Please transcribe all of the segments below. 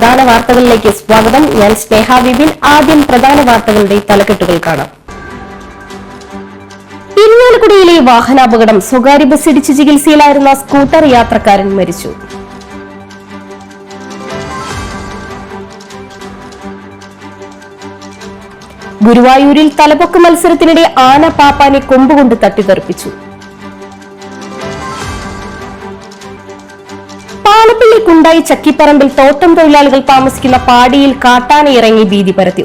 പ്രധാന വാർത്തകളിലേക്ക് സ്വാഗതം. ഞാൻ സ്നേഹ വിപിൻ. ആദ്യം പ്രധാന വാർത്തകളുടെ തലക്കെട്ടുകൾ കാണാം. ഇരിഞ്ഞാലക്കുടിയിലെ വാഹനാപകടം. സ്വകാര്യ ബസ് ഇടിച്ച് ചികിത്സയിലായിരുന്ന സ്കൂട്ടർ യാത്രക്കാരൻ മരിച്ചു. ഗുരുവായൂരിൽ തലപ്പൊക്ക മത്സരത്തിനിടെ ആന പാപ്പാനെ കൊമ്പുകൊണ്ട് തട്ടിത്തെറിപ്പിച്ചു. കുണ്ടായി ചക്കിപ്പറമ്പിൽ തോട്ടം തൊഴിലാളികൾ താമസിക്കുന്ന പാടിയിൽ കാട്ടാന ഇറങ്ങി ഭീതി പരത്തി.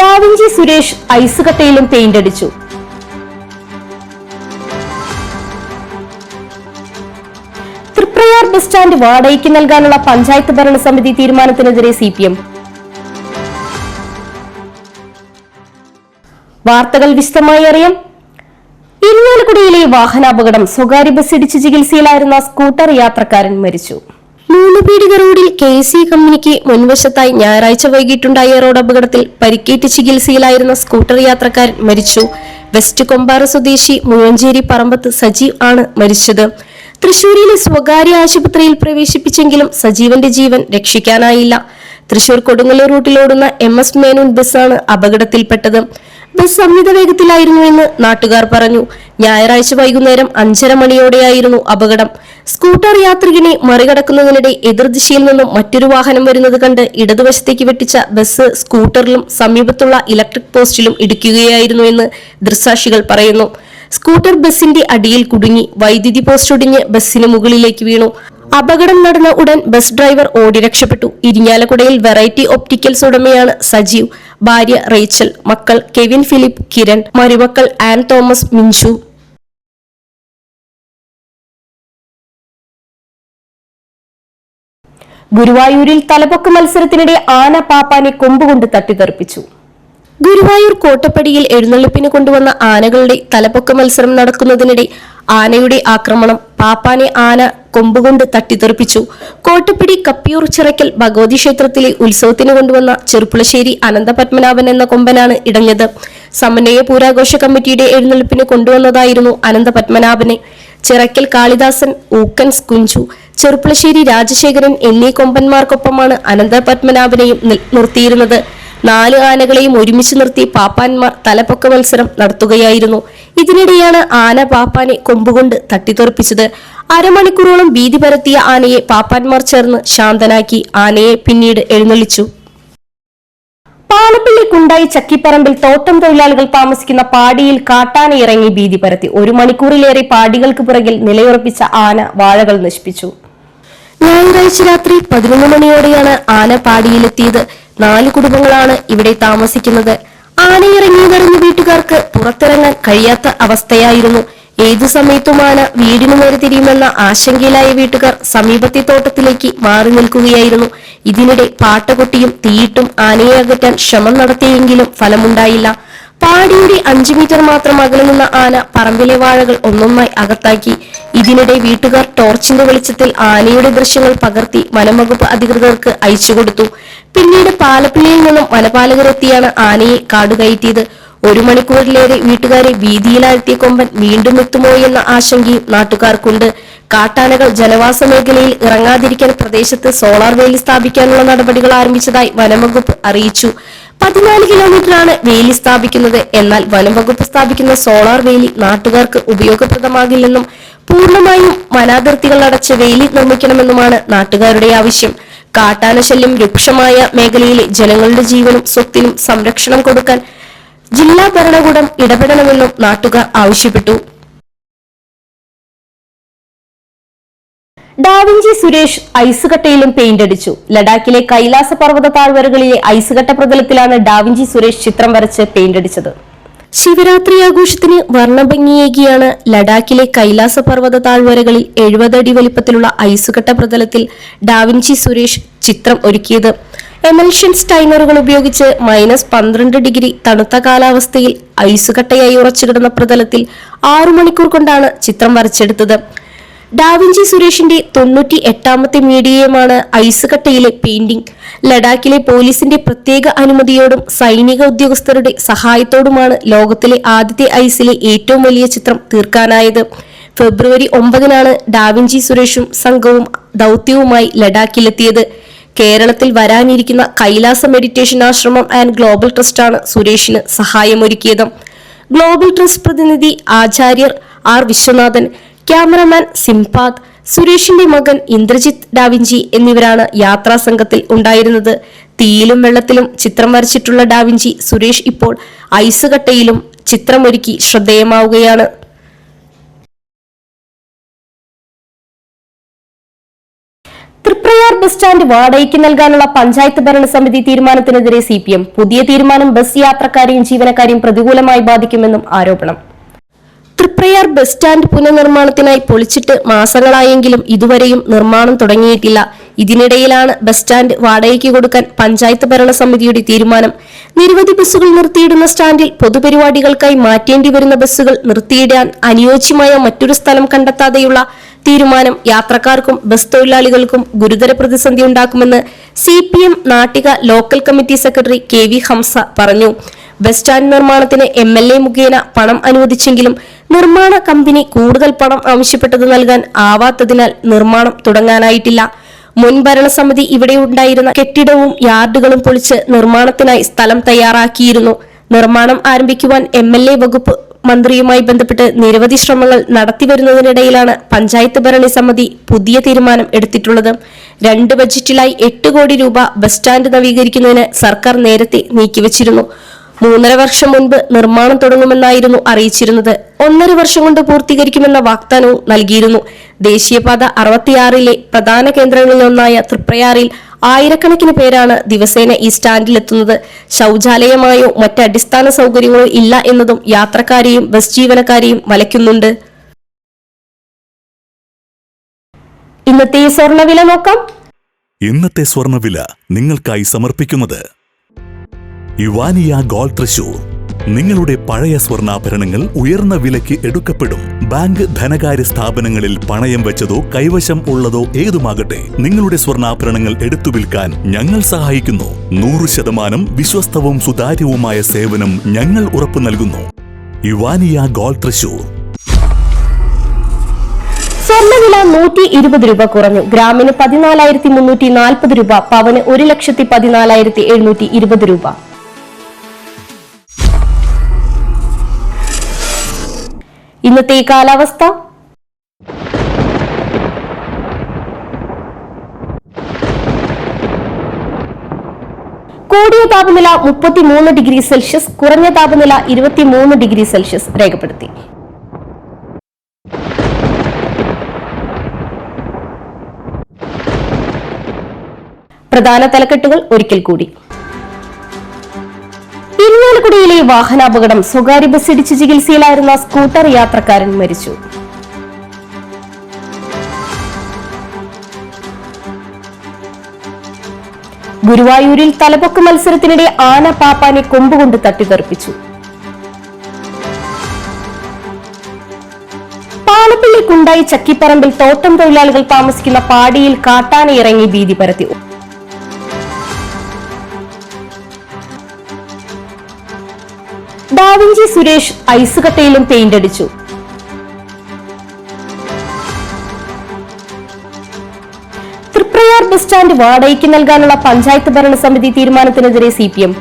ഡാവിഞ്ചി സുരേഷ് ഐസുകട്ടയിലും പെയിന്റ് അടിച്ചു. തൃപ്രയാർ ബസ് സ്റ്റാൻഡ് വാടകയ്ക്ക് നൽകാനുള്ള പഞ്ചായത്ത് ഭരണസമിതി തീരുമാനത്തിനെതിരെ സി പി എം. വാർത്തകൾ വിശദമായി അറിയാം. ഇരിഞ്ഞാലക്കുടിയിലെ വാഹനാപകടം സ്വകാര്യ ബസ് ഇടിച്ച് ചികിത്സയിലായിരുന്ന സ്കൂട്ടർ യാത്രക്കാരൻ മരിച്ചു. മൂന്നുപീടിക റോഡിൽ കെ സി കമ്പനിക്ക് മുൻവശത്തായി ഞായറാഴ്ച വൈകിട്ടുണ്ടായ റോഡ് അപകടത്തിൽ പരിക്കേറ്റ് ചികിത്സയിലായിരുന്ന സ്കൂട്ടർ യാത്രക്കാരൻ മരിച്ചു. വെസ്റ്റ് കൊമ്പാറ സ്വദേശി മുഴഞ്ചേരി പറമ്പത്ത് സജീവ് ആണ് മരിച്ചത്. തൃശൂരിലെ സ്വകാര്യ ആശുപത്രിയിൽ പ്രവേശിപ്പിച്ചെങ്കിലും സജീവന്റെ ജീവൻ രക്ഷിക്കാനായില്ല. തൃശൂർ കൊടുങ്ങല്ലൂർ റൂട്ടിലോടുന്ന എം എസ് മേനോൻ ബസ്സാണ് അപകടത്തിൽപ്പെട്ടത്. ബസ് അമിത വേഗത്തിലായിരുന്നുവെന്ന് നാട്ടുകാർ പറഞ്ഞു. ഞായറാഴ്ച വൈകുന്നേരം അഞ്ചര മണിയോടെയായിരുന്നു അപകടം. സ്കൂട്ടർ യാത്രികനെ മറികടക്കുന്നതിനിടെ എതിർദിശയിൽ നിന്നും മറ്റൊരു വാഹനം വരുന്നത് കണ്ട് ഇടതുവശത്തേക്ക് വെട്ടിച്ച ബസ് സ്കൂട്ടറിലും സമീപത്തുള്ള ഇലക്ട്രിക് പോസ്റ്റിലും ഇടിക്കുകയായിരുന്നു എന്ന് ദൃസാക്ഷികൾ പറയുന്നു. സ്കൂട്ടർ ബസിന്റെ അടിയിൽ കുടുങ്ങി വൈദ്യുതി പോസ്റ്റ് ഒടിഞ്ഞ് ബസ്സിന് മുകളിലേക്ക് വീണു. അപകടം നടന്ന ഉടൻ ബസ് ഡ്രൈവർ ഓടി രക്ഷപ്പെട്ടു. ഇരിഞ്ഞാലക്കുടയിൽ വെറൈറ്റി ഒപ്റ്റിക്കൽസ് ഉടമയാണ് സജീവ്. ഭാര്യ റേച്ചൽ മക്കൾ കെവിൻ ഫിലിപ്പ് കിരൺ മരുമക്കൾ ആൻ തോമസ് മിഞ്ചു ഗുരുവായൂരിൽ തലപ്പൊക്ക മത്സരത്തിനിടെ ആന പാപ്പാനെ കൊമ്പുകൊണ്ട് തട്ടിത്തെറിപ്പിച്ചു. ഗുരുവായൂർ കോട്ടപ്പടിയിൽ എഴുന്നള്ളിപ്പിന് കൊണ്ടുവന്ന ആനകളുടെ തലപ്പൊക്ക മത്സരം നടക്കുന്നതിനിടെ ആനയുടെ ആക്രമണം പാപ്പാനെ ആന കൊമ്പുകൊണ്ട് തട്ടിത്തെറിപ്പിച്ചു. കോട്ടപ്പിടി കപ്പിയൂർ ചിറക്കൽ ഭഗവതി ക്ഷേത്രത്തിലെ ഉത്സവത്തിന് കൊണ്ടുവന്ന ചെറുപ്പുളശ്ശേരി അനന്തപത്മനാഭൻ എന്ന കൊമ്പനാണ് ഇടഞ്ഞത്. സമന്വയ പൂരാഘോഷ കമ്മിറ്റിയുടെ എഴുന്നള്ളിപ്പിന് കൊണ്ടുവന്നതായിരുന്നു അനന്തപത്മനാഭനെ. ചിറക്കൽ കാളിദാസൻ ഊക്കൻസ് കുഞ്ചു ചെറുപ്പുളശ്ശേരി രാജശേഖരൻ എന്നീ കൊമ്പന്മാർക്കൊപ്പമാണ് അനന്തപത്മനാഭനെയും നിർത്തിയിരുന്നത്. നാല് ആനകളെയും ഒരുമിച്ച് നിർത്തി പാപ്പാന്മാർ തലപ്പൊക്ക മത്സരം നടത്തുകയായിരുന്നു. ഇതിനിടെയാണ് ആന പാപ്പാനെ കൊമ്പുകൊണ്ട് തട്ടിത്തെറിപ്പിച്ചത്. അരമണിക്കൂറോളം ഭീതി പരത്തിയ ആനയെ പാപ്പാന്മാർ ചേർന്ന് ശാന്തനാക്കി ആനയെ പിന്നീട് എഴുന്നള്ളിച്ചു. പാലപ്പള്ളി കുണ്ടായി ചക്കിപ്പറമ്പിൽ തോട്ടം തൊഴിലാളികൾ താമസിക്കുന്ന പാടിയിൽ കാട്ടാന ഇറങ്ങി ഭീതി പരത്തി. ഒരു മണിക്കൂറിലേറെ പാടികൾക്ക് പുറകിൽ നിലയുറപ്പിച്ച ആന വാഴകൾ നശിപ്പിച്ചു. ഞായറാഴ്ച രാത്രി പതിനൊന്ന് മണിയോടെയാണ് ആന പാടിയിലെത്തിയത്. നാല് കുടുംബങ്ങളാണ് ഇവിടെ താമസിക്കുന്നത്. ആനയിറങ്ങി വരുന്ന വീട്ടുകാർക്ക് പുറത്തിറങ്ങാൻ കഴിയാത്ത അവസ്ഥയായിരുന്നു. ഏതു സമയത്തും ആന വീടിനു നേരെ തിരിയുമെന്ന ആശങ്കയിലായ വീട്ടുകാർ സമീപത്തെ തോട്ടത്തിലേക്ക് മാറി നിൽക്കുകയായിരുന്നു. ഇതിനിടെ പാട്ടകൊട്ടിയും തീയിട്ടും ആനയെ അകറ്റാൻ ശ്രമം നടത്തിയെങ്കിലും ഫലമുണ്ടായില്ല. പാടിയുടെ അഞ്ചു മീറ്റർ മാത്രം അകലെ നിന്ന ആന പറമ്പിലെ വാഴകൾ ഒന്നൊന്നായി അകത്താക്കി. ഇതിനിടെ വീട്ടുകാർ ടോർച്ചിന്റെ വെളിച്ചത്തിൽ ആനയുടെ ദൃശ്യങ്ങൾ പകർത്തി വനംവകുപ്പ് അധികൃതർക്ക് അയച്ചുകൊടുത്തു പിന്നീട് പാലപ്പിള്ളിയിൽ നിന്നും വനപാലകരെത്തിയാണ് ആനയെ കാടുകയറ്റിയത് ഒരു മണിക്കൂറിലേറെ വീട്ടുകാരെ വീതിയിലാഴ്ത്തിയ കൊമ്പൻ വീണ്ടും എത്തുമോ എന്ന ആശങ്കയും നാട്ടുകാർക്കുണ്ട്. കാട്ടാനകൾ ജനവാസ മേഖലയിൽ ഇറങ്ങാതിരിക്കാൻ പ്രദേശത്ത് സോളാർ വേലി സ്ഥാപിക്കാനുള്ള നടപടികൾ ആരംഭിച്ചതായി വനംവകുപ്പ് അറിയിച്ചു. പതിനാല് കിലോമീറ്ററാണ് വേലി സ്ഥാപിക്കുന്നത്. എന്നാൽ വനംവകുപ്പ് സ്ഥാപിക്കുന്ന സോളാർ വേലി നാട്ടുകാർക്ക് ഉപയോഗപ്രദമാകില്ലെന്നും പൂർണമായും വനാതിർത്തികൾ അടച്ച് വേലി നിർമ്മിക്കണമെന്നുമാണ് നാട്ടുകാരുടെ ആവശ്യം. കാട്ടാനശല്യം രൂക്ഷമായ മേഖലയിലെ ജനങ്ങളുടെ ജീവനും സ്വത്തിനും സംരക്ഷണം കൊടുക്കാൻ ജില്ലാ ഭരണകൂടം ഇടപെടണമെന്നും നാട്ടുകാർ ആവശ്യപ്പെട്ടു. ഡാവിഞ്ചി സുരേഷ് ഐസുകട്ടയിലും പെയിന്റ് അടിച്ചു. ലഡാക്കിലെ കൈലാസ പർവത താഴ്വരകളിലെ ഐസുകട്ട പ്രതലത്തിലാണ് ഡാവിഞ്ചി സുരേഷ് ചിത്രം വരച്ച് പെയിന്റ് അടിച്ചത്. ശിവരാത്രി ആഘോഷത്തിന് വർണഭംഗിയേകിയാണ് ലഡാക്കിലെ കൈലാസ പർവത താഴ്വരകളിൽ എഴുപതടി വലിപ്പത്തിലുള്ള ഐസുകട്ട പ്രതലത്തിൽ ഡാവിഞ്ചി സുരേഷ് ചിത്രം ഒരുക്കിയത്. എമൽഷൻ സ്റ്റൈനറുകൾ ഉപയോഗിച്ച് മൈനസ് പന്ത്രണ്ട് ഡിഗ്രി തണുത്ത കാലാവസ്ഥയിൽ ഐസുകട്ടയായി ഉറച്ചുകിടന്ന പ്രതലത്തിൽ ആറു മണിക്കൂർ കൊണ്ടാണ് ചിത്രം വരച്ചെടുത്തത്. ഡാവിഞ്ചി സുരേഷിന്റെ തൊണ്ണൂറ്റി എട്ടാമത്തെ മീഡിയമാണ് ഐസുകട്ടയിലെ പെയിന്റിംഗ് ലഡാക്കിലെ പോലീസിന്റെ പ്രത്യേക അനുമതിയോടും സൈനിക ഉദ്യോഗസ്ഥരുടെ സഹായത്തോടുമാണ് ലോകത്തിലെ ആദ്യത്തെ ഐസിലെ ഏറ്റവും വലിയ ചിത്രം തീർക്കാനായത്. ഫെബ്രുവരി ഒമ്പതിനാണ് ഡാവിഞ്ചി സുരേഷും സംഘവും ദൌത്യവുമായി ലഡാക്കിലെത്തിയത്. കേരളത്തിൽ വരാനിരിക്കുന്ന Kailasa meditation ashram and global ട്രസ്റ്റാണ് സുരേഷിന് സഹായമൊരുക്കിയത്. ഗ്ലോബൽ ട്രസ്റ്റ് പ്രതിനിധി ആചാര്യർ ആർ വിശ്വനാഥൻ ക്യാമറമാൻ സിംപാദ് സുരേഷിന്റെ മകൻ ഇന്ദ്രജിത്ത് ഡാവിഞ്ചി എന്നിവരാണ് യാത്രാ സംഘത്തിൽ ഉണ്ടായിരുന്നത്. തീയിലും വെള്ളത്തിലും ചിത്രം വരച്ചിട്ടുള്ള ഡാവിഞ്ചി സുരേഷ് ഇപ്പോൾ ഐസ് കട്ടയിലും ചിത്രമൊരുക്കി ശ്രദ്ധേയമാവുകയാണ്. തൃപ്രയാർ ബസ് സ്റ്റാൻഡ് വാടകയ്ക്ക് നൽകാനുള്ള പഞ്ചായത്ത് ഭരണസമിതി തീരുമാനത്തിനെതിരെ സി പുതിയ തീരുമാനം ബസ് യാത്രക്കാരെയും ജീവനക്കാരെയും പ്രതികൂലമായി ബാധിക്കുമെന്നും ആരോപണം. തൃപ്രയാർ ബസ് സ്റ്റാൻഡ് പുനർനിർമ്മാണത്തിനായി പൊളിച്ചിട്ട് മാസങ്ങളായെങ്കിലും ഇതുവരെയും നിർമ്മാണം തുടങ്ങിയിട്ടില്ല. ഇതിനിടയിലാണ് ബസ് സ്റ്റാൻഡ് വാടകയ്ക്ക് കൊടുക്കാൻ പഞ്ചായത്ത് ഭരണസമിതിയുടെ തീരുമാനം. നിരവധി ബസ്സുകൾ നിർത്തിയിടുന്ന സ്റ്റാൻഡിൽ പൊതുപരിപാടികൾക്കായി മാറ്റേണ്ടി വരുന്ന ബസ്സുകൾ നിർത്തിയിടാൻ അനുയോജ്യമായ മറ്റൊരു സ്ഥലം കണ്ടെത്താതെയുള്ള തീരുമാനം യാത്രക്കാർക്കും ബസ് തൊഴിലാളികൾക്കും ഗുരുതര പ്രതിസന്ധി ഉണ്ടാക്കുമെന്ന് C P M Nattika local committee secretary K V Hamsa പറഞ്ഞു. ബസ് സ്റ്റാൻഡ് നിർമ്മാണത്തിന് എം എൽ എ മുഖേന പണം അനുവദിച്ചെങ്കിലും നിർമ്മാണ കമ്പനി കൂടുതൽ പണം ആവശ്യപ്പെട്ടത് നൽകാൻ ആവാത്തതിനാൽ നിർമ്മാണം തുടങ്ങാനായിട്ടില്ല. മുൻ ഭരണസമിതി ഇവിടെ ഉണ്ടായിരുന്ന കെട്ടിടവും യാർഡുകളും പൊളിച്ച് നിർമ്മാണത്തിനായി സ്ഥലം തയ്യാറാക്കിയിരുന്നു. നിർമ്മാണം ആരംഭിക്കുവാൻ എം എൽ എ വകുപ്പ് മന്ത്രിയുമായി ബന്ധപ്പെട്ട് നിരവധി ശ്രമങ്ങൾ നടത്തിവരുന്നതിനിടയിലാണ് പഞ്ചായത്ത് ഭരണി സമിതി പുതിയ തീരുമാനം എടുത്തിട്ടുള്ളത്. രണ്ട് ബജറ്റിലായി എട്ട് കോടി രൂപ ബസ് സ്റ്റാൻഡ് നവീകരിക്കുന്നതിന് സർക്കാർ നേരത്തെ നീക്കിവച്ചിരുന്നു. മൂന്നര വർഷം മുൻപ് നിർമ്മാണം തുടങ്ങുമെന്നായിരുന്നു അറിയിച്ചിരുന്നത്. ഒന്നര വർഷം കൊണ്ട് പൂർത്തീകരിക്കുമെന്ന വാഗ്ദാനവും നൽകിയിരുന്നു. ദേശീയപാത അറുപത്തിയാറിലെ പ്രധാന കേന്ദ്രങ്ങളിലൊന്നായ തൃപ്രയാറിൽ ആയിരക്കണക്കിന് പേരാണ് ദിവസേന ഈ സ്റ്റാൻഡിലെത്തുന്നത്. ശൌചാലയമായോ മറ്റ് അടിസ്ഥാന സൗകര്യങ്ങളോ ഇല്ല എന്നതും യാത്രക്കാരെയും ബസ് ജീവനക്കാരെയും വലയ്ക്കുന്നുണ്ട്. ഇന്നത്തെ ഈ സ്വർണവില നോക്കാം. ഇന്നത്തെ സ്വർണവില നിങ്ങൾക്കായി സമർപ്പിക്കുന്നത് യുവാനിയ ഗോൾ തൃശൂർ. നിങ്ങളുടെ പഴയ സ്വർണാഭരണങ്ങൾ ഉയർന്ന വിലയ്ക്ക് എടുക്കപ്പെടും. ബാങ്ക് ധനകാര്യ സ്ഥാപനങ്ങളിൽ പണയം വെച്ചതോ കൈവശം ഉള്ളതോ ഏതുമാകട്ടെ നിങ്ങളുടെ സ്വർണാഭരണങ്ങൾ എടുത്തു വിൽക്കാൻ ഞങ്ങൾ സഹായിക്കുന്നു. നൂറ് ശതമാനം വിശ്വസ്തവും സുതാര്യവുമായ സേവനം ഞങ്ങൾ ഉറപ്പു നൽകുന്നു. യുവാനിയ ഗോൾ തൃശൂർ. സ്വർണവില നൂറ്റി ഇരുപത് രൂപ കുറഞ്ഞു. ഗ്രാമിന് പതിനാലായിരത്തി മുന്നൂറ്റി നാൽപ്പത് രൂപ പവന് ഒരു ലക്ഷത്തി പതിനാലായിരത്തി എഴുന്നൂറ്റി ഇരുപത് രൂപ. ഇന്നത്തെ കാലാവസ്ഥ? കൂടിയ താപനില മുപ്പത്തിമൂന്ന് ഡിഗ്രി സെൽഷ്യസ് കുറഞ്ഞ താപനില ഇരുപത്തിമൂന്ന് ഡിഗ്രി സെൽഷ്യസ് രേഖപ്പെടുത്തി. പ്രധാന തലക്കെട്ടുകൾ ഒരിക്കൽ കൂടി. ഇരിഞ്ഞാലക്കുടിയിലെ വാഹനാപകടം സ്വകാര്യ ബസ് ഇടിച്ച് ചികിത്സയിലായിരുന്ന സ്കൂട്ടർ യാത്രക്കാരൻ മരിച്ചു. ഗുരുവായൂരിൽ തലപ്പൊക്ക് മത്സരത്തിനിടെ ആന പാപ്പാനെ കൊമ്പുകൊണ്ട് തട്ടിത്തെറിപ്പിച്ചു. പാലപ്പള്ളി കുണ്ടായി ചക്കിപ്പറമ്പിൽ തോട്ടം തൊഴിലാളികൾ താമസിക്കുന്ന പാടിയിൽ കാട്ടാന ഇറങ്ങി ഭീതി പരത്തി ഡാവിഞ്ചി സുരേഷ് ഐസുകട്ടയിലും പെയിന്റ് അടിച്ചു. തൃപ്രയാർ ബസ് സ്റ്റാൻഡ് വാടകയ്ക്ക് നൽകാനുള്ള പഞ്ചായത്ത് ഭരണസമിതി തീരുമാനത്തിനെതിരെ സി പി എം.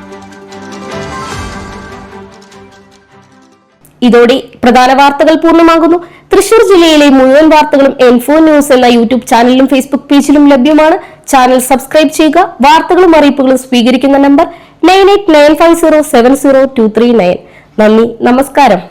ഇതോടെ പ്രധാന വാർത്തകൾ പൂർണമാകുന്നു. തൃശൂർ ജില്ലയിലെ മുഴുവൻ വാർത്തകളും എൻഫോ ന്യൂസ് എന്ന യൂട്യൂബ് ചാനലിലും ഫേസ്ബുക്ക് പേജിലും ലഭ്യമാണ്. ചാനൽ സബ്സ്ക്രൈബ് ചെയ്യുക വാർത്തകളും അറിയിപ്പുകളും സ്വീകരിക്കുന്ന number nine eight nine five zero seven zero two three nine. നന്ദി നമസ്കാരം.